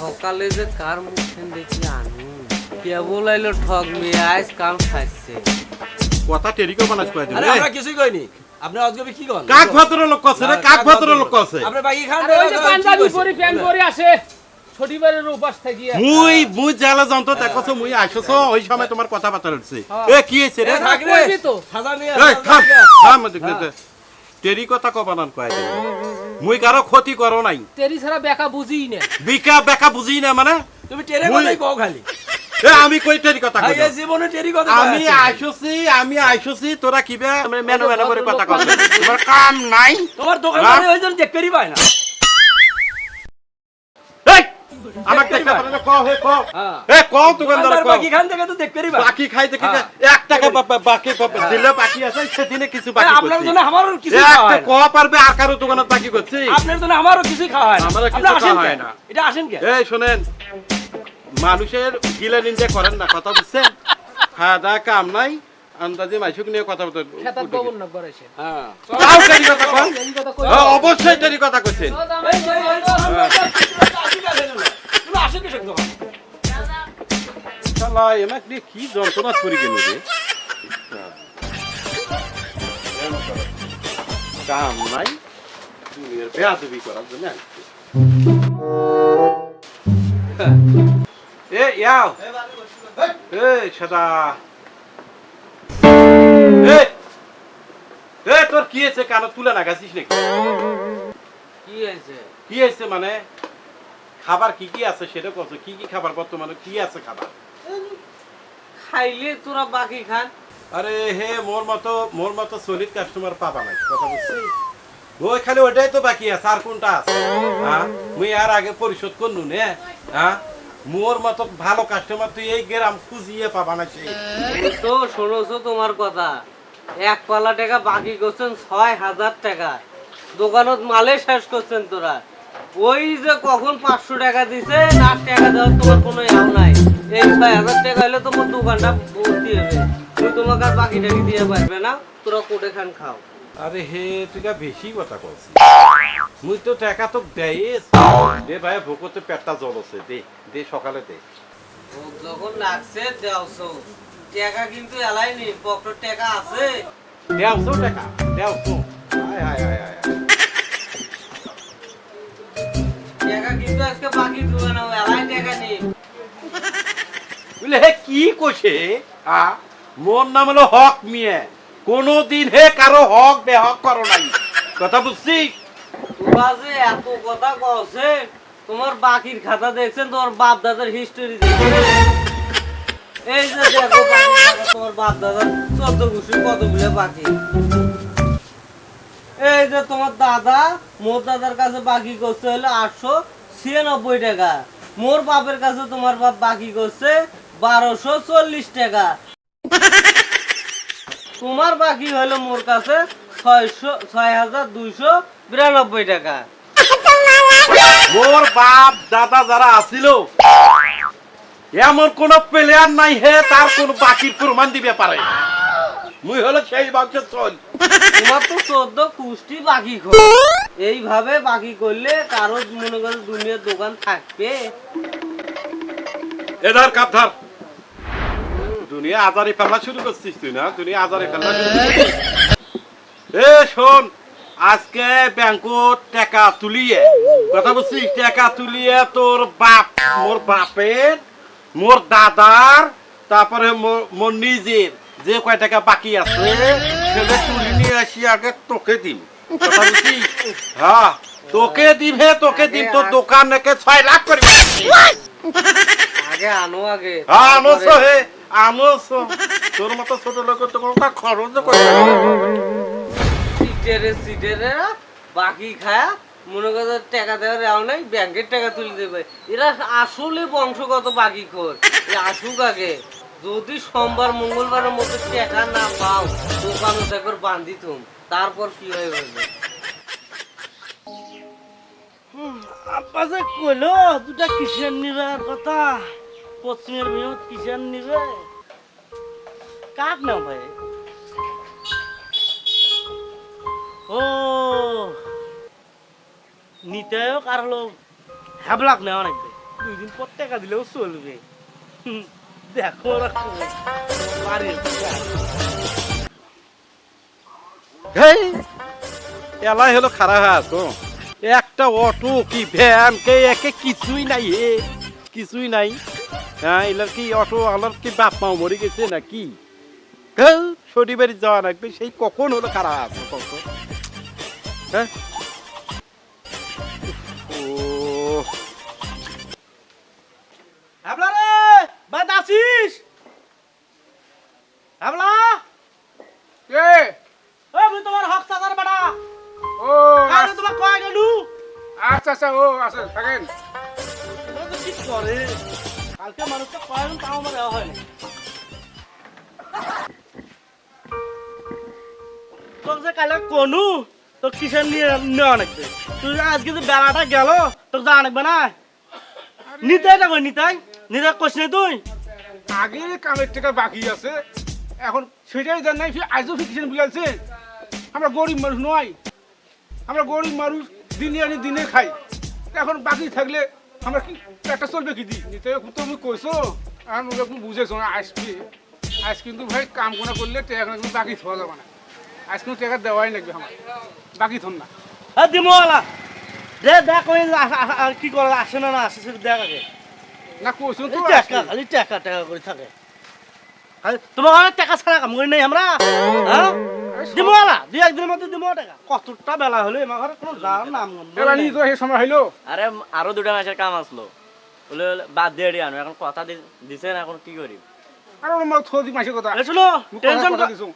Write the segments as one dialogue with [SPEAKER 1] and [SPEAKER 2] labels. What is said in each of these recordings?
[SPEAKER 1] সকালে যে কার মুখে দেখি আনু কেবল আইলো ঠগ মেয়ে আইস কাম খাইছে।
[SPEAKER 2] কথা টেরিকো বানাস কয় দিন
[SPEAKER 3] আরে আমরা কিছুই কইনি। আপনি আজকে কি করেন?
[SPEAKER 2] কাক ভদ্রলোক কছে রে কাক ভদ্রলোক কছে
[SPEAKER 3] আপনি বাকি খান
[SPEAKER 4] ওই যে পাঞ্জাবি পরি প্যান্ট পরে আসে ছটিবারের উপাস থেকে।
[SPEAKER 2] মুই মুই জালা যন্ত দেখছ মুই আইছছ ওই সময় তোমার কথা বার্তা উঠছে এ কি হইছে রে?
[SPEAKER 3] থাক রে।
[SPEAKER 4] তো।
[SPEAKER 3] সাজা নিয়ে
[SPEAKER 2] এই থাম থাম দেখতে টেরি কথা ক বানান কয় দিন। মুই কারও ক্ষতি করো নাই।
[SPEAKER 4] তেরি ছাড়া বেকা বুঝি না।
[SPEAKER 2] বিকা বেকা বুঝি না মানে?
[SPEAKER 3] তুমি টেরে কথাই কও খালি।
[SPEAKER 2] এ আমি কই টেরি কথা কই
[SPEAKER 3] এই জীবনে টেরি কথা
[SPEAKER 2] আমি আইছছি আমি আইছছি তোরা কিবে? মেনো মেনো করে কথা কস তোমার কাম নাই
[SPEAKER 3] তোমার দোকান
[SPEAKER 2] ওইজন
[SPEAKER 3] ওই দেখতেই পায় না।
[SPEAKER 2] আমাকে দেখতে পারে না হে ক এ ক দোকানদার
[SPEAKER 3] দোকানদার বাকি খান থেকে তো দেখতেই পায়
[SPEAKER 2] বাকি খাই দেখি। টাকা বা- বা- বাকি দিলে বাকি আছে সেদিনে কিছু বাকি
[SPEAKER 3] আপনার জন্য আমারও কিছু খাওয়া
[SPEAKER 2] একটা পারবে আর কারও দোকানে বাকি করছি।
[SPEAKER 3] আপনার জন্য আমারও কিছু খাওয়া হয়
[SPEAKER 2] আমারও কিছু খাওয়া হয় না।
[SPEAKER 3] এটা আসেন কে?
[SPEAKER 2] এই শোনেন। মানুষের গিলা নিন্দে করেন না কথা বুঝছেন খাওয়া দাওয়া কাম নাই। আন্দাজে মাইসুক নিয়ে কথা বলতে
[SPEAKER 3] হ্যাঁ
[SPEAKER 2] হ্যাঁ, অবশ্যই টেরি কথা কইছেন
[SPEAKER 3] এই যে, এই যে, আমরা তো- আসেন কেন এখানে? তুমি আসেন কিসের দোকান?
[SPEAKER 2] শালা এমাক দিয়ে কি যন্ত্রণা করি গেল রে। কাম নাই দুনিয়ার বেয়াদবি করার জন্য এ ইয়াও। এ সাদা। এ তোর কি হয়েছে? কানো তুলে না গেছিস নাকি?
[SPEAKER 1] কি হয়েছে?
[SPEAKER 2] কি হয়েছে মানে? খাবার কি কি আছে সেটা কত কি কি খাবার বর্তমানে? কি আছে খাবার?
[SPEAKER 1] খাইলে তোরা বাকি খান।
[SPEAKER 2] আরে হে মোর মতো মোর মতো সলিড কাস্টমার পাবা নাই কথা বুঝছি? ওই খালি ওটাই তো বাকি আছে আর কোনটা আছে? হ্যাঁ মুই আর আগে পরিশোধ করনু নে হ্যাঁ মোর মতো ভালো কাস্টমার তুই এই গ্রাম খুঁজিয়ে পাবা না সে
[SPEAKER 1] তো শোনোছো তোমার কথা। এক পালা টাকা বাকি করছেন ছয় হাজার টাকা। দোকানত মালে শেষ করছেন তোরা। ওই যে কখন পাঁচশো টাকা দিছে না টাকা দেওয়ার তোমার কোনো ইয়াও নাই। এই ছয় হাজার টাকা হলে তোমার দোকানটা ভর্তি হবে। তুমি তোমাকে আর বাকি টাকি দিয়ে পারবে না। তোরা কোটে খান খাও।
[SPEAKER 2] আরে হে তুই বেশি কথা কইছিস। মুই তো টাকা তো দেয় দে ভাই ভোকতে পেটটা জ্বলছে দে দে সকালে দে।
[SPEAKER 1] যখন লাগছে দেওছো টাকা কিন্তু এলাইনি পকেট টাকা আছে।
[SPEAKER 2] টাকা হায় হায় হায় হায় হায়।
[SPEAKER 1] টাকা কিন্তু আজকে বাকি এলাই টাকা নেই।
[SPEAKER 2] বুঝলে হে কি কইছে? আ মোর নাম হলো হক মিয়া। কোনদিন হে কারও হক বেহক করো নাই। কথা বুঝছিস
[SPEAKER 1] তোরা যে এত কথা কছে তোমার বাকির খাতা দেখছেন তোমার বাপ দাদার হিস্টোরি দেখছেন। এই যে তোমার দাদা, মোর দাদার কাছে বাকি করছে হলো আটশো ছিয়ানব্বই টাকা। মোর বাপের কাছে তোমার বাপ বাকি করছে বারোশো চল্লিশ টাকা। তোমার বাকি হলো মোর কাছে ছয় হাজার বিরানব্বই টাকা।
[SPEAKER 2] মোর বাপ দাদা যারা আছিল এমন কোন প্লেয়ার নাই হে তার কোন বাকির প্রমাণ দিবে পারে। মুই হলো সেই বংশের চল।
[SPEAKER 1] তোমার তো চোদ্দ কুষ্টি বাকি খো এইভাবে বাকি করলে কারও মনে করো দুনিয়ার দোকান থাকবে।
[SPEAKER 2] এধার কাপ ধর। দুনিয়া আজারি ফেলা শুরু করছিস তুই না? দুনিয়া আজারি ফেলা শুরু এ শোন আজকে ব্যাংকত টাকা তুলিয়ে কথা বলছিস? টাকা তুলিয়ে তোর বাপ মোর বাপের মোর দাদার তারপরে মোর- নিজের যে কয় টাকা বাকি আছে সেটা তুলি নিয়ে আসি আগে তোকে দিম। হ্যাঁ তোকে দিম হে তোকে দিম তোর দোকান নাকি ছয় লাখ করি
[SPEAKER 1] আগে আনো আগে।
[SPEAKER 2] আনোছো হে আনোছো। তোর মতো ছোট লোক তো কোনো খরচ করে
[SPEAKER 1] সিটেরে সিটেরে বাকি খায়া মনে করো টাকা দেওয়ার রাও নাই, ব্যাংকের টাকা তুলে দেবে। এরা আসলে বংশগত বাকি খোর আসুক আগে। যদি সোমবার, মঙ্গলবারের মধ্যে টাকা না পাও, দোকান দেখর বান্ধি তুম তারপর কি হয়ে যাবে
[SPEAKER 5] আব্বা যে কইলো, দুটা কিসের নিবার কথা। পশ্চিমের বিহুত কিসের নিবে। কাক না ভাই ও নিতেও কার হলো হ্যাবলাক নেওয়া নাকবে দুই দিন পর টাকা দিলেও চলবে। দেখো।
[SPEAKER 2] হেই এলাই হলো খারাপ আছো একটা অটো কি ভ্যান, কে একে কিছুই নাই হে কিছুই নাই। হ্যাঁ এলার কি অটো, আলার কি বাপ মা মরে গেছে নাকি? হ্যাঁ শনি বাড়ি যাওয়া লাগবে, সেই কখন হলো খারাপ আছে কত হ্যাঁ?
[SPEAKER 5] হ্যাবলা রে বাদ আসিস। হ্যাবলা
[SPEAKER 4] এ
[SPEAKER 5] এ মুই তোমার হক সাদার বাড়া
[SPEAKER 4] ও
[SPEAKER 5] আরে তোমার কয় গেলু?
[SPEAKER 4] আচ্ছা আচ্ছা ও আচ্ছা থাকেন।
[SPEAKER 5] ঠিক করে। কালকে মানুষটা কয় গেল তাও আমার দেওয়া হয়নি। তোর যে কালে কোনু তোর কিসের নিয়ে নেওয়া লাগবে তুই আজকে যে বেলাটা গেল, তোর যা আনবে না? নিতাই না কই নিতাই? নিতাই কইস নি তুই?
[SPEAKER 4] আগে কামের টাকা বাকি আছে। এখন সেটাই দেন নাই আজও ফিকশন বুঝাচ্ছে আমরা গরিব মানুষ নয়। আমরা গরিব মানুষ, দিনে আনি দিনে খাই। এখন বাকি থাকলে আমরা কি, একটা চলবে কি দি? নিতে তুমি কইছো। আর তুমি বুঝেছ আসবি আজ কিন্তু ভাই কাম কোনা করলে টাকা বাকি থাকা যাবে না। আজ কিন্তু টাকা দেওয়াই লাগবে আমার। বাকি থন না।
[SPEAKER 5] হ্যাঁ দিমওয়ালা দে দেখ ওই আ- আ- আ- কি করে আসে না না আসে সেটা দেখ আগে।
[SPEAKER 4] না কইছো তো
[SPEAKER 5] টাকা খালি টাকা টাকা করে থাকে। খালি তোমার ঘরে টাকা ছাড়া কাম করি নাই আমরা? হ্যাঁ? দিমওয়ালা দুই একদিনের মধ্যে দিমো টাকা। কতটা বেলা হলো আমার ঘরে কোনো যাওয়ার নাম
[SPEAKER 4] এবার নিয়ে তো সেই সময় হইল।
[SPEAKER 6] আরে আরও দুটা মাসের কাম আসলো। বলে বলে বাদ দিয়ে আনো এখন কথা দি- দিছেন এখন কি করি?
[SPEAKER 4] আর ওর মা থদি মাসের কথা।
[SPEAKER 5] এ শোনো টেনশন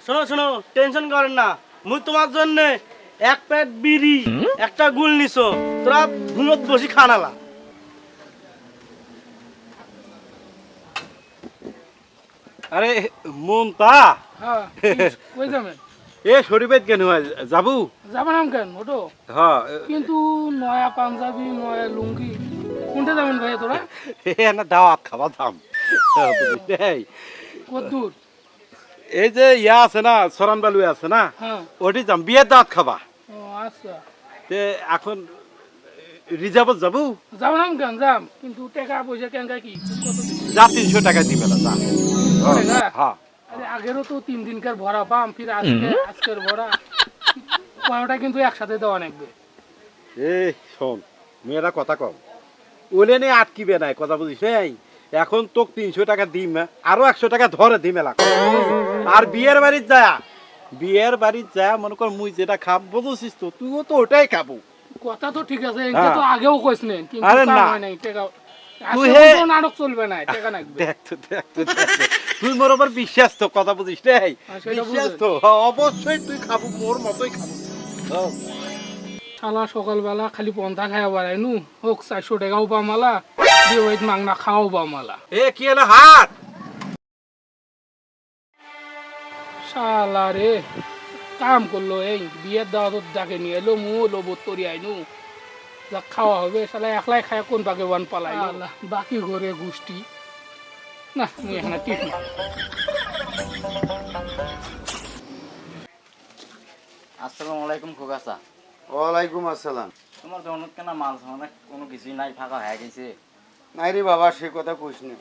[SPEAKER 5] শোনো শোনো টেনশন করেন না। মুই তোমার জন্য এক প্যাট বিড়ি একটা গুল নিছো। তোরা ঘুমত বসি খানালা
[SPEAKER 2] আরে মন তা
[SPEAKER 4] হ্যাঁ কই যাবেন
[SPEAKER 2] এ শরীফের কেন যাবু?
[SPEAKER 4] যাবেন কেন ওটো
[SPEAKER 2] হ্যাঁ
[SPEAKER 4] কিন্তু নয়া পাঞ্জাবি নয়া লুঙ্গি। কোনটা যাবেন ভাই তোরা?
[SPEAKER 2] এ না দাওয়াত খাওয়া দাম এই,
[SPEAKER 4] কত দূর
[SPEAKER 2] এই যে ইয়া আছে না সরান বালু আছে না ওটি যাম বিয়ের দাওয়াত খাবা।
[SPEAKER 4] আচ্ছা।
[SPEAKER 2] তে এখন রিজার্ভত যাব?
[SPEAKER 4] যাবেন কেন যাম। কিন্তু টাকা পয়সা কেন কি?
[SPEAKER 2] যা তিনশো টাকা দিবে না যা। হ্যাঁ
[SPEAKER 4] আগেরও তো তিন দিনকার ভরা পাম ফির আজকে আজকের ভরা পনেরোটা কিন্তু একসাথে দেওয়া লাগবে
[SPEAKER 2] এই শোন মেয়েরা কথা কম। ওলে নিয়ে আটকিবে নাই কথা বুঝিস এই এখন তোক তিনশো টাকা দিম আরও একশো টাকা ধরে দিম এলা আর বিয়ের বাড়ির যা বিয়ের বাড়ির যা মনে কর মুই যেটা খাব বুঝছিস তো? তুইও তো ওটাই খাব।
[SPEAKER 4] কথা তো ঠিক আছে এটা তো
[SPEAKER 2] হ্যাঁ।
[SPEAKER 4] আগেও কইস নেন কিন্তু
[SPEAKER 2] আরে না।
[SPEAKER 4] হয়
[SPEAKER 2] তুই হে-
[SPEAKER 4] নাটক চলবে না টাকা লাগবে।
[SPEAKER 2] দেখ তো দেখ তো তুই মোর ওপর বিশ্বাস তো কথা বুঝিস রে
[SPEAKER 4] হ্যাঁ,
[SPEAKER 2] বিশ্বাস
[SPEAKER 4] বুঝে।
[SPEAKER 2] তো হ্যাঁ, অবশ্যই তুই খাব মোর মতোই খাব। হ্যাঁ।
[SPEAKER 4] শালা সকালবেলা খালি পন্থা খাইয়া বেড়াই নু হোক চারশো টাকাও পাম মাংনা শালা রে কাম করল এই বিয়ের দাওয়া তো যাকে নিয়ে এলো মু লো বোত্তরি আইনু। যা খাওয়া হবে শালা একলাই খায় কোন ওয়ান পালাই বাকি ঘরে গোষ্ঠী। না মুই এখানে টিপ না।
[SPEAKER 6] আসসালামু আলাইকুম খোকাসা
[SPEAKER 7] ওয়ালাইকুম আসসালাম।
[SPEAKER 6] তোমার দোকানত কেন মাল সামানা কোনো কিছুই নাই ফাঁকা হয়ে গেছে।
[SPEAKER 7] নাই রে বাবা সে কথা কইস না।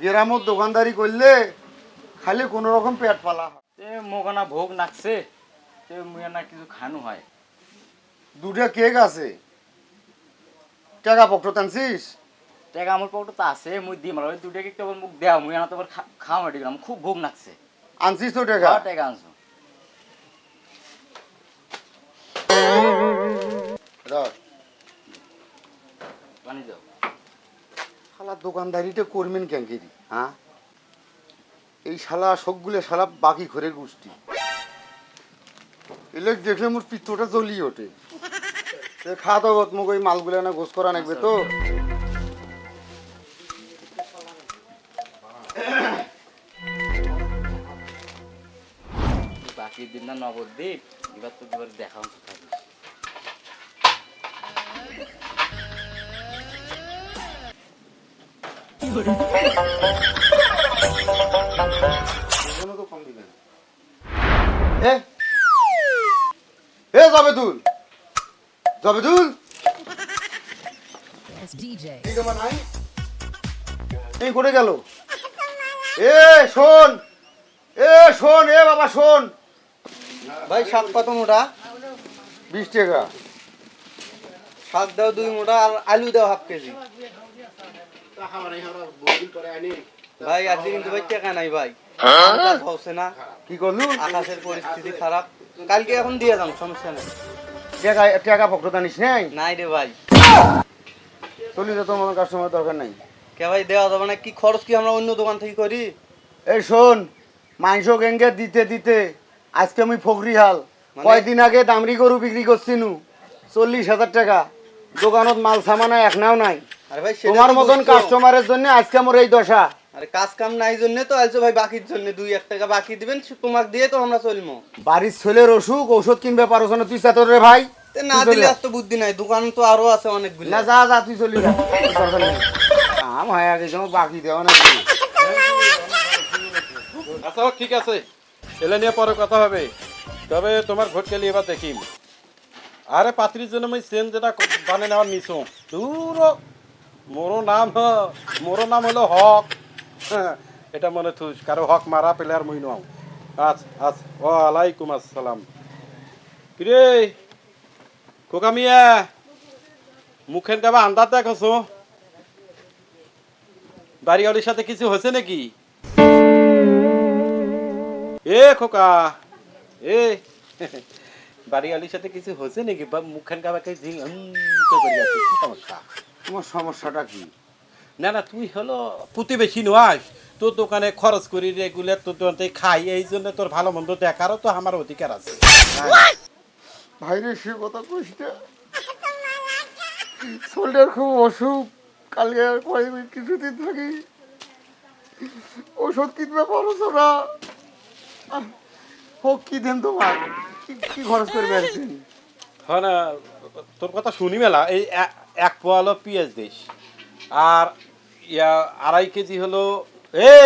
[SPEAKER 7] গ্রামত দোকানদারি করলে খালি কোনো রকম পেট পালা হয়।
[SPEAKER 6] তে মোকানা ভোগ নাকছে তে না কিছু খানু হয়।
[SPEAKER 7] দুটা কেক আছে। টাকা পক্ষ টানছিস?
[SPEAKER 6] টাকা আমার পকেটে তো আছে মুই দিম আর ওই দুটা কেক কেবল মুখ দেও মুই না তোমার খাওয়া মাটি গেলাম খুব ভোগ নাকছে।
[SPEAKER 7] আনছিস তো টাকা?
[SPEAKER 6] টাকা আনছো।
[SPEAKER 7] দোকানদারিটা করবেন কেন কেরি হ্যাঁ? এই শালা সবগুলো শালা বাকি ঘরের গোষ্ঠী। এলে দেখলে মোর পিত্তটা জ্বলিয়ে ওঠে। খাওয়া দাওয়া মোক ওই মালগুলো না গোস করা লাগবে তো।
[SPEAKER 6] বাকি দিন না নবদ্বীপ, এবার তো দেখা অংশ
[SPEAKER 7] এ এ জবেদুল জবেদুল। এই করে গেল। এ শোন এ শোন এ বাবা শোন।
[SPEAKER 1] ভাই শাক কত মোটা
[SPEAKER 7] বিশ টাকা।
[SPEAKER 1] শাক দাও দুই মোটা আর আলু দাও হাফ কেজি। ভাই আজকে কিন্তু ভাই টাকা নাই ভাই। হচ্ছে না।
[SPEAKER 7] কি করলু
[SPEAKER 1] আকাশের পরিস্থিতি খারাপ কালকে এখন দিয়ে যান সমস্যা নেই।
[SPEAKER 7] টাকা টাকা পকেট আনিস নাই?
[SPEAKER 1] নাই রে ভাই।
[SPEAKER 7] চলি তো তোমার কাস্টমার দরকার নাই।
[SPEAKER 1] কে ভাই দেওয়া যাবে না কি খরচ কি আমরা অন্য দোকান থেকে করি?
[SPEAKER 7] এই শোন মাংস গেঙ্গে দিতে দিতে আজকে আমি ফকরি হাল।
[SPEAKER 1] মানে-
[SPEAKER 7] কয়দিন আগে দামরি গরু বিক্রি করছিনু। চল্লিশ হাজার টাকা। দোকানত মাল সামানা এক নাও নাই। তোমার মতন কাস্টমারের জন্য আজকে আমার এই দশা।
[SPEAKER 1] আরে কাজ কাম নাই জন্য তো আলছো ভাই বাকির জন্য। দুই এক টাকা বাকি দিবেন তোমাকে দিয়ে তো আমরা চলবো
[SPEAKER 7] বাড়ির ছেলের অসুখ ঔষধ কিনবে পারো না তুই চাতর রে ভাই।
[SPEAKER 1] না দিলে। আর তো বুদ্ধি নাই দোকান তো আরও আছে অনেকগুলো।
[SPEAKER 7] না যা যা তুই চলি যা। কাম হয়ে গেছে আমার বাকি দেওয়া না
[SPEAKER 2] আচ্ছা ঠিক আছে। এলে নিয়ে পরে কথা হবে। তবে তোমার ভোট গেলে এবার দেখিম। আরে পাত্রীর জন্য আমি সেন যেটা বানে নেওয়ার নিছো। দূর মোরো নাম হ- মোরো নাম হলো হক। এটা মনে থুস কারও হক মারা পেলে আর মই নাও। আচ্ছা আচ্ছা ও আলাইকুম আসসালাম। কিরে? খোকা মিয়া, মুখের কাবা আন্দাজ দেখছ? বাড়িওয়ালির সাথে কিছু হয়েছে নাকি? এ খোকা, এ। বাড়িওয়ালির সাথে কিছু হয়েছে নাকি? বা মুখখান কাবাকে ঝিং সমস্যা?
[SPEAKER 7] তোমার সমস্যাটা কি?
[SPEAKER 2] না না তুই হলো প্রতিবেশী নয় তোর দোকানে খরচ করি রেগুলার তোর দোকান থেকে খাই এই জন্য তোর ভালো মন্দ দেখারও তো আমার অধিকার আছে।
[SPEAKER 7] ভাইরে সে কথা কইস না। শরীরের খুব অসুখ। কালকে আর কয়েকদিন কিছুদিন থাকি। ওষুধ কিনবে পারো না। হোক কি দেন তোমার? কি কি খরচ করবে একদিন?
[SPEAKER 2] হ্যাঁ না তোর কথা শুনি মেলা। এই এক পোয়া হলো পেঁয়াজ দিস আর ইয়া আড়াই কেজি হলো এ!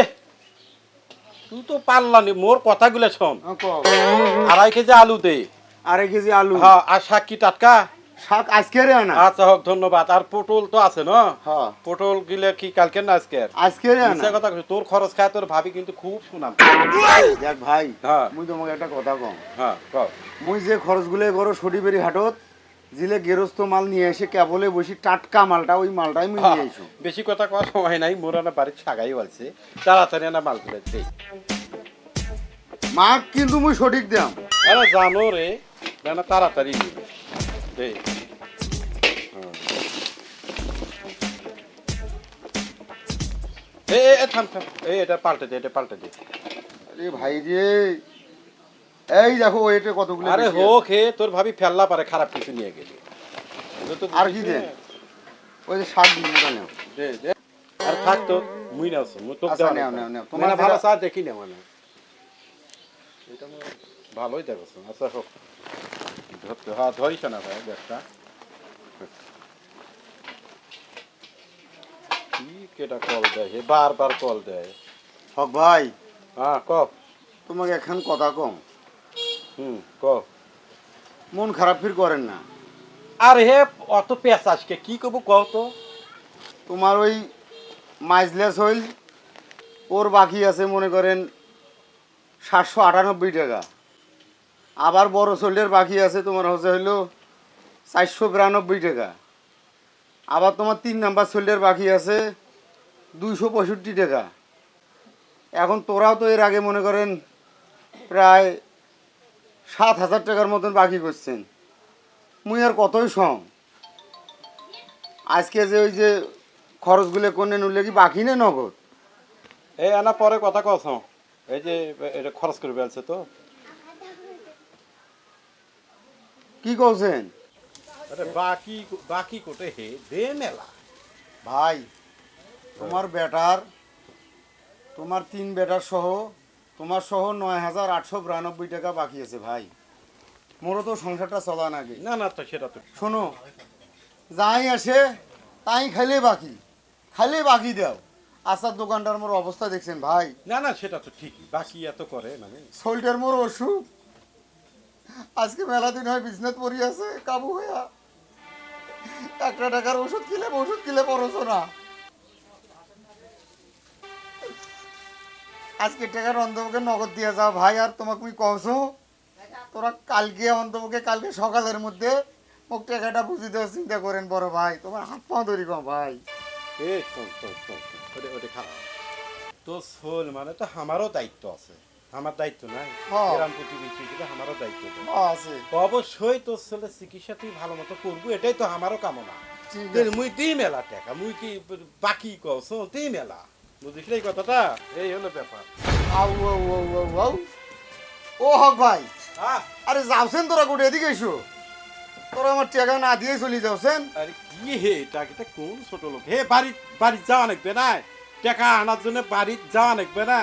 [SPEAKER 2] তুই তো পারলানি মোর কথাগুলো শোন।
[SPEAKER 7] কও।
[SPEAKER 2] আড়াই কেজি আলু দে।
[SPEAKER 7] আড়াই কেজি আলু।
[SPEAKER 2] হ্যাঁ আর শাক কি টাটকা?
[SPEAKER 7] শাক আজকে রে আনা।
[SPEAKER 2] আচ্ছা হোক ধন্যবাদ। আর পটল তো আছে না?
[SPEAKER 7] হ্যাঁ।
[SPEAKER 2] পটল গিলে কি কালকে না আজকে?
[SPEAKER 7] আজকে রে আনা।
[SPEAKER 2] কথা তোর খরচ খায় তোর ভাবি কিন্তু খুব সুনাম।
[SPEAKER 7] দেখ ভাই
[SPEAKER 2] হ্যাঁ।
[SPEAKER 7] মুই তোমাকে একটা কথা কম
[SPEAKER 2] হ্যাঁ কও।
[SPEAKER 7] মুই যে খরচগুলো করো সটিবেরি হাটত জিলে গেরস্ত মাল নিয়ে এসে কেবলে বসি টাটকা মালটা ওই মালটাই মুই নিয়ে এসো
[SPEAKER 2] বেশি কথা কওয়ার সময় নাই মোর না বাড়ির ছাগাই বলছে। তাড়াতাড়ি না মাল তুলে দে।
[SPEAKER 7] মা কিন্তু মুই সঠিক দাম
[SPEAKER 2] আরে জানো রে না তাড়াতাড়ি দিবে দে। হ্যাঁ। এ এ, এ, থাম থাম। এই এটা পাল্টে দে এটা পাল্টে দে।
[SPEAKER 7] আরে ভাই রে এই দেখো এটা কতগুলো
[SPEAKER 2] আরে হোক হে তোর ভাবি ফেললা পারে খারাপ কিছু নিয়ে গেলি।
[SPEAKER 7] আর কি দেন? ওই যে শাক দিন ওটা নাও।
[SPEAKER 2] দে দে। আর থাক তো মুই নাও মুই তো দেওয়া
[SPEAKER 7] নেও। নেও, নেও। তোমার
[SPEAKER 2] ভালো চা দেখি না মানে এটা ভালোই দেখছ আচ্ছা হোক ধরতে হ্যাঁ ধরিস না ভাই ব্যাগটা। কি কেটা কল দেয় হে? বারবার কল দেয়।
[SPEAKER 7] হক ভাই
[SPEAKER 2] হ্যাঁ ক।
[SPEAKER 7] তোমাকে এখন কথা কম।
[SPEAKER 2] হুম ক
[SPEAKER 7] মন খারাপ ফির করেন না।
[SPEAKER 2] আর হে অত পেঁচ আজকে কি করব কও তো?
[SPEAKER 7] তোমার ওই মাইজলেস হইল ওর বাকি আছে মনে করেন সাতশো আটানব্বই টাকা। আবার বড় সোল্ডের বাকি আছে তোমার হচ্ছে হইল চারশো বিরানব্বই টাকা। আবার তোমার তিন নাম্বার সোল্ডের বাকি আছে দুইশো পঁয়ষট্টি টাকা। এখন তোরাও তো এর আগে মনে করেন প্রায় সাত হাজার টাকার মতন বাকি করছেন। মুই আর কতই সম? আজকে যে ওই যে খরচগুলো কোনে নুলে কি বাকি না নগদ?
[SPEAKER 2] এই আনা পরে কথা কছ এই যে এটা খরচ করে ফেলছে তো।
[SPEAKER 7] কি কৌছেন
[SPEAKER 2] বাকি বাকি কোটে হে দে মেলা।
[SPEAKER 7] ভাই তোমার বেটার তোমার তিন বেটার সহ তোমার সহ নয় হাজার আটশো বিরানব্বই টাকা বাকি আছে ভাই। মোরও তো সংসারটা চলা নাগে
[SPEAKER 2] না না তো সেটা তো
[SPEAKER 7] শোনো যাই আসে তাই খাইলে বাকি। খাইলে বাকি দাও। আসার দোকানটার মোর অবস্থা দেখছেন ভাই।
[SPEAKER 2] না না সেটা তো ঠিকই। বাকি এত করে মানে
[SPEAKER 7] শরীরটার মোর অসুখ। আজকে মেলা দিন হয় বিজনেস পড়ি আছে কাবু হইয়া। একটা টাকার ওষুধ কিলে ওষুধ কিলে পড়ছো না। আজকে টাকার অন্তপক্ষে নগদ দিয়ে যাও ভাই আর তোমাকে আমি কহছো তোরা কালকে অন্তপক্ষে কালকে সকালের মধ্যে মোক টাকাটা বুঝি দেওয়ার চিন্তা করেন বড় ভাই তোমার হাত পা ধরি কম ভাই।
[SPEAKER 2] তো শোন মানে তো আমারও দায়িত্ব আছে। আমার দায়িত্ব নাই। গ্রাম প্রতিবেশী হিসেবে আমারও দায়িত্ব আছে। অবশ্যই তোর ছেলে চিকিৎসা তুই ভালো মতো করব এটাই তো আমারও কামনা। মুই দিই মেলা টাকা মুই কি বাকি কস দিই মেলা। বুঝিস এই কথাটা? এই হলো ব্যাপার।
[SPEAKER 7] আউ আউ আউ আউ আউ ও হক ভাই।
[SPEAKER 2] হ্যাঁ?
[SPEAKER 7] আরে যাওছেন তোরা কোটে এদিকে এসো। তোরা আমার টাকা না দিয়ে চলে যাওছেন।
[SPEAKER 2] আরে কি হে টাকাটা কোন ছোট লোক? হে বাড়ি বাড়ি যাওয়া নাকবে না। টাকা আনার জন্য বাড়ি যাওয়া নাকবে না।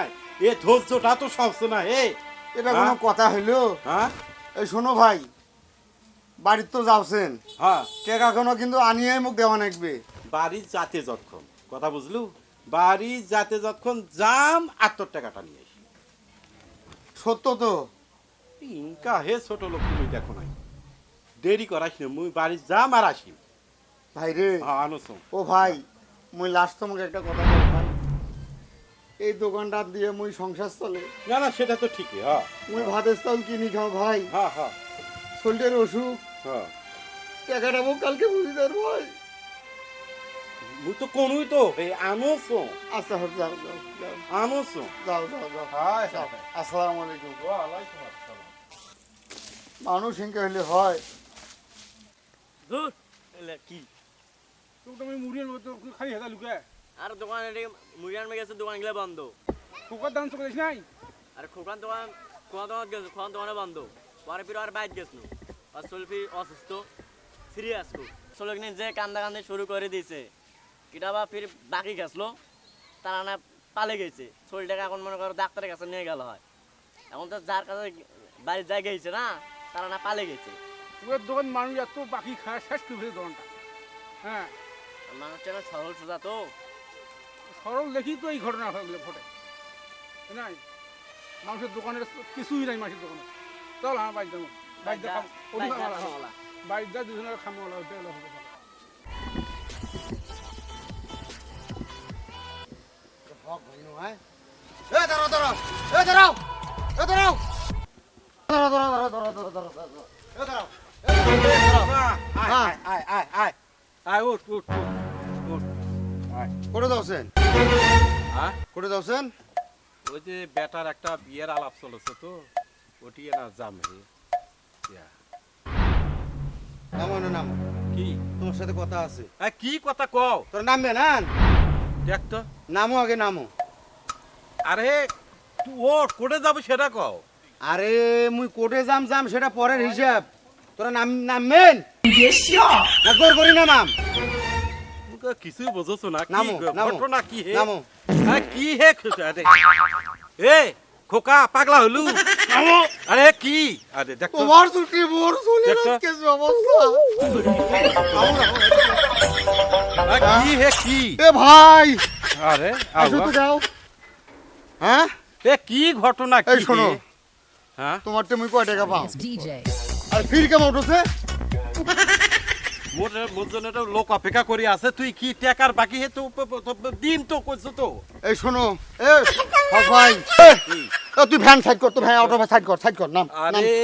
[SPEAKER 2] এ ধৈর্যটা তো সবসময় না হে।
[SPEAKER 7] এটা কোনো
[SPEAKER 2] হ্যাঁ?
[SPEAKER 7] কথা হইল?
[SPEAKER 2] হ্যাঁ?
[SPEAKER 7] এই শোনো ভাই বাড়ির তো যাওছেন।
[SPEAKER 2] হ্যাঁ।
[SPEAKER 7] টাকা কোনো কিন্তু আনিয়ে মুখ দেওয়া নাকবে
[SPEAKER 2] বাড়ি যাতে যতক্ষণ কথা বুঝলু? বাড়ি যাতে যখন যাম আত্মর টাকাটা নিয়ে আসি।
[SPEAKER 7] সত্য তো।
[SPEAKER 2] ইনকা হে ছোট লোক তুমি দেখো নাই। দেরি করাস না মুই বাড়ি যাম আর আসি।
[SPEAKER 7] ভাই রে
[SPEAKER 2] হ্যাঁ আনোস
[SPEAKER 7] ও ভাই মুই লাস্ট তোমাকে একটা কথা বল ভাই। এই দোকানটা দিয়ে মুই সংসার চলে।
[SPEAKER 2] না না সেটা তো ঠিকই হ্যাঁ।
[SPEAKER 7] মুই ভাতের চাউল কিনি খাও ভাই।
[SPEAKER 2] হ্যাঁ হ্যাঁ।
[SPEAKER 7] শরীরের অসুখ।
[SPEAKER 2] হ্যাঁ।
[SPEAKER 7] টাকাটা কালকে বুঝি দেন ভাই।
[SPEAKER 2] মুই তো কোনই তো হে আনোস
[SPEAKER 7] আচ্ছা যাও যাও যাও
[SPEAKER 2] আনোস
[SPEAKER 7] যাও যাও যাও যাও। আসসালামু আলাইকুম মানুষ হিংকে হইলে হয়
[SPEAKER 5] ধুর এলে কি
[SPEAKER 4] তোকে তুমি মুড়িয়ে নেব তো খালি হেতা লুকে
[SPEAKER 5] আর দোকান এদিকে মুড়ি আনবে গেছে দোকান গেলে বন্ধ
[SPEAKER 4] কুকার দাম চলে নাই
[SPEAKER 5] আর খোকান দোকান কোয়া দোকান গেছে খোয়ান দোকানে বন্ধ পরে ফির আর বাইক গেছিল আর সলফি অসুস্থ সিরিয়াস খুব চলক যে কান্দা কান্দে শুরু করে দিয়েছে কিটা বা ফির বাকি গেছলো। তারা না পালে গেছে। শরীরটাকে এখন মনে করো ডাক্তারের কাছে নিয়ে গেল হয়। এখন তো যার কাছে বাড়ির জায়গা গেছে না তারা না পালে গেছে।
[SPEAKER 4] দোকান মানুষ এত বাকি খায় শেষ করে ফেলে দোকানটা। হ্যাঁ।
[SPEAKER 5] মানুষটা না সরল সোজা তো।
[SPEAKER 4] সরল দেখি তো এই ঘটনা ঘটে ঘটে নাই মানুষের দোকানের কিছুই নাই মানুষের দোকানে। চল আমার বাইক যাব। বাইক
[SPEAKER 5] বাইক যা- বাইক যা খাওয়ালা।
[SPEAKER 4] বাইক যা দুজনের খামোলা হবে।
[SPEAKER 2] আয় আয় আয় আয় আয় উঠ উঠ হ্যাঁ
[SPEAKER 7] করে দাওছেন
[SPEAKER 2] ওই যে বেটার একটা বিয়ের আলাপ চলেছে তো ওটি না জাম
[SPEAKER 7] রে না নামো
[SPEAKER 2] কি?
[SPEAKER 7] তোমার সাথে কথা আছে।
[SPEAKER 2] কি কথা কও?
[SPEAKER 7] তোর নামবে না
[SPEAKER 2] দেখ তো
[SPEAKER 7] নামো আগে নামো।
[SPEAKER 2] আরে তুই ও কোটে যাব সেটা কও।
[SPEAKER 7] আরে মুই কোটে যাম যাম সেটা পরের হিসাব। তোরা নাম নামবেন? না জোর করি না নাম।
[SPEAKER 2] কিছুই বোঝছো না কি ঘটনা কি হে? কি হে খোকা আরে এ খোকা পাগলা হলু। আরে কি? আরে দেখ তো
[SPEAKER 7] তোমার ছুটি মোর চলে
[SPEAKER 2] দেখতো?
[SPEAKER 7] অবস্থা।
[SPEAKER 2] কি হে কি?
[SPEAKER 7] এ ভাই!
[SPEAKER 2] আরে
[SPEAKER 7] আসো তো যাও। হ্যাঁ?
[SPEAKER 2] এ কি ঘটনা কি
[SPEAKER 7] এই শোনো।
[SPEAKER 2] হ্যাঁ?
[SPEAKER 7] তোমার তো মুই কয় টাকা পাও. আর ফির কেমন উঠছে?
[SPEAKER 2] মোর মোর জন্য একটা লোক অপেক্ষা করে আছে। তুই কি টাকার বাকি হে তো দিন তো কইছো তো?
[SPEAKER 7] এই শোনো এ ভাই। তুই ভ্যান সাইড কর তো ভ্যান অটো সাইড কর সাইড কর নাম নাম।
[SPEAKER 2] আরে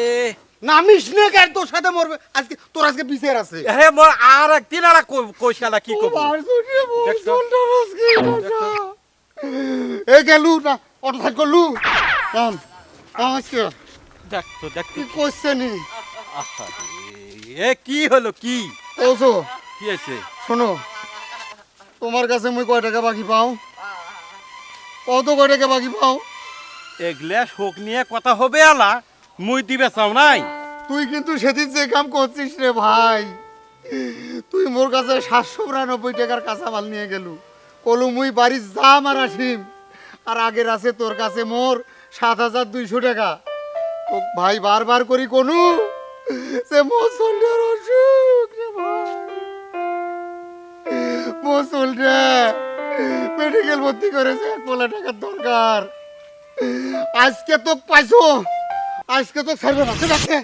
[SPEAKER 7] নামিস নে কেন তোর সাথে মরবে। আজকে তোর আজকে বিচার আছে।
[SPEAKER 2] আরে মোর আর একদিন আর কি দেখতো?
[SPEAKER 7] চলটা আজকে বাবা। এ গেলু না অটো সাইড করলু নাম আজকে।
[SPEAKER 2] দেখ তো দেখ
[SPEAKER 7] কি নি?
[SPEAKER 2] এ কি হলো কি?
[SPEAKER 7] ওসো
[SPEAKER 2] কি আছে
[SPEAKER 7] শোনো তোমার কাছে মুই কয় টাকা বাকি পাও? কত কয় টাকা বাকি পাও?
[SPEAKER 2] এগুলা শোক নিয়ে কথা হবে আলা। মুই দিবে চাও নাই?
[SPEAKER 7] তুই কিন্তু সেদিন যে কাম করছিস রে ভাই, তুই মোর কাছে সাতশো বিরানব্বই টাকার কাঁচামাল নিয়ে গেলু। কলু মুই বাড়ি যাম আর আসিম, আর আগের আছে তোর কাছে মোর সাত হাজার দুইশো টাকা। ভাই বারবার করি কোনু সে অসুখ রে মেডিকেল ভর্তি করেছে, এক পোলা টাকার দরকার। আজকে তো পাইছো। আজকে তো ছাড়বে না। তুই ব্যাগ দে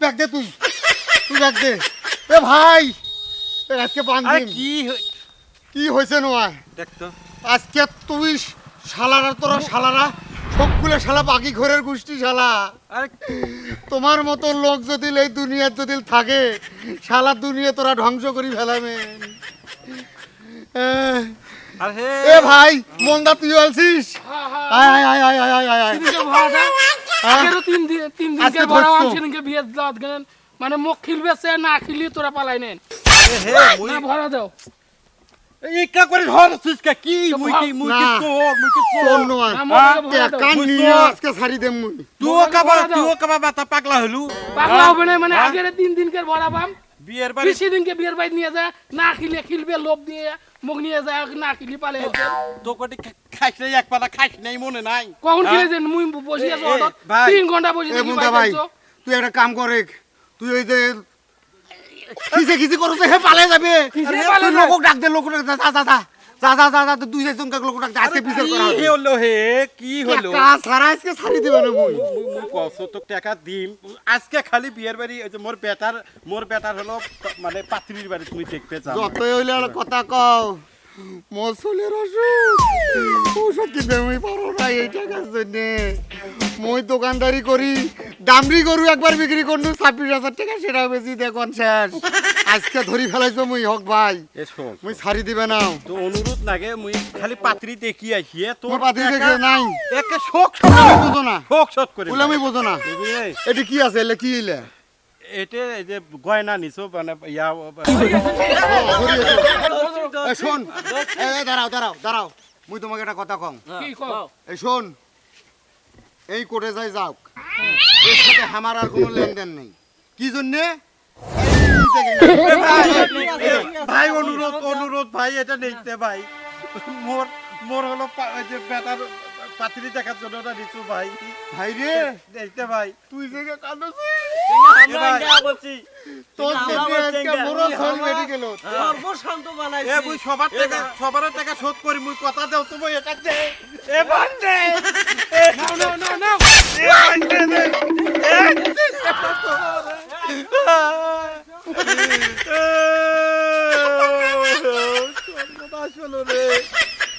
[SPEAKER 7] ব্যাগ দে তুই। তুই ব্যাগ দে। এ ভাই আজকে বান্দিম
[SPEAKER 2] কি
[SPEAKER 7] কি হয়েছে নয়
[SPEAKER 2] দেখতো
[SPEAKER 7] আজকে তুই শালারা তোরা শালারা সবগুলো শালা বাকি ঘরের গোষ্ঠী শালা।
[SPEAKER 2] আরে
[SPEAKER 7] তোমার মতো লোক যদি এই দুনিয়ার যদি থাকে শালা দুনিয়া তোরা ধ্বংস করি ফেলাবে। এ ভাই মন্দা তুই আলছিস? আয় আয় আয় আয় আয় আয়
[SPEAKER 8] তিন দিন তিন বড় বিয়ে গেলেন। মানে মুখ খিলবে সে না খিলি তোরা পালাই নেন। না ভরা দাও।
[SPEAKER 2] করে কি মুই কি মুই কি তোর মুই কি কান
[SPEAKER 7] নিয়ে। আজকে সারি দেম মুই।
[SPEAKER 2] তুই কাবা তুই কাবা পাগলা হলু।
[SPEAKER 8] পাগলা হবে না মানে আগের তিন দিনকে বড়া বাম
[SPEAKER 2] বিয়ের বাড়ি
[SPEAKER 8] বেশি দিনকে বিয়ের বাড়ি নিয়ে যায় না খিলে খিলবে লোভ দিয়ে মুখ নিয়ে যায় না খিলি পালে
[SPEAKER 2] তো কোটি খাইছ নাই এক পালা খাইছ নাই মনে নাই?
[SPEAKER 8] কখন খেলে যে মুই বসে আছো। তিন ঘণ্টা বসে থাকি
[SPEAKER 7] ভাই তুই একটা কাম করে তুই ওই যে খিসে খিসে করছে হে পালে যাবে।
[SPEAKER 8] কিসে
[SPEAKER 7] আরে,
[SPEAKER 8] পালে
[SPEAKER 7] তুই
[SPEAKER 8] যায়?
[SPEAKER 7] লোক ডাক দে লোক ডাক দে যা। যা যা যা যা যা যা যা দুই চারজন কাক লোক ডাক আজকে বিচার করা হবে।
[SPEAKER 2] হলো হে? কি হলো?
[SPEAKER 7] কাজ সারা আজকে ছাড়ি দিবা না মুই
[SPEAKER 2] মুই মুই তো টাকা দিম। আজকে খালি বিয়ের বাড়ি ওই যে মোর বেটার মোর বেটার হলো মানে পাত্রীর বাড়ি তুমি দেখতে চাও
[SPEAKER 7] যতই হইলে আর কথা কও। মসলের অসুখ ওষুধ কিনতে পারো না এই টাকার জন্যে। মুই দোকানদারি করি দামরি গরু একবার বিক্রি করনু ছাব্বিশ হাজার টাকা সেটা বেশি দেখুন শেষ আজকে ধরি ফেলাইছো মুই হক ভাই। মুই ছাড়ি দিবে না।
[SPEAKER 2] তো অনুরোধ নাগে মুই খালি পাত্রী দেখি আহিয়ে তোর
[SPEAKER 7] মোর পাতি দেখে নাই।
[SPEAKER 2] একে শোক
[SPEAKER 7] আমি বুঝো না।
[SPEAKER 2] শোক শোক করে
[SPEAKER 7] বলে আমি বুঝো না? এটি কি আছে এলে কি এলে?
[SPEAKER 2] এটা এই যে গয়না নিছো মানে ইয়া
[SPEAKER 7] শোন দাঁড়াও দাঁড়াও দাঁড়াও। মুই তোমাকে একটা কথা কম। এই শোন এই কোর্টে যাই যাও এর সাথে আমার আর কোনো লেনদেন নেই। কি জন্যে?
[SPEAKER 2] ভাই অনুরোধ অনুরোধ ভাই এটা নিতে ভাই। মোর মোর হলো যে বেটার পাত্রী দেখার জন্য না রিচু ভাই।
[SPEAKER 7] ভাই রে।
[SPEAKER 2] দেখতে ভাই।
[SPEAKER 7] তুই যে
[SPEAKER 2] সবার টাকা শোধ করি মুই কথা দেও তুমি এটা দে। এবার দে
[SPEAKER 8] না না না
[SPEAKER 2] না এবার দে সর্বনাশ হলো রে।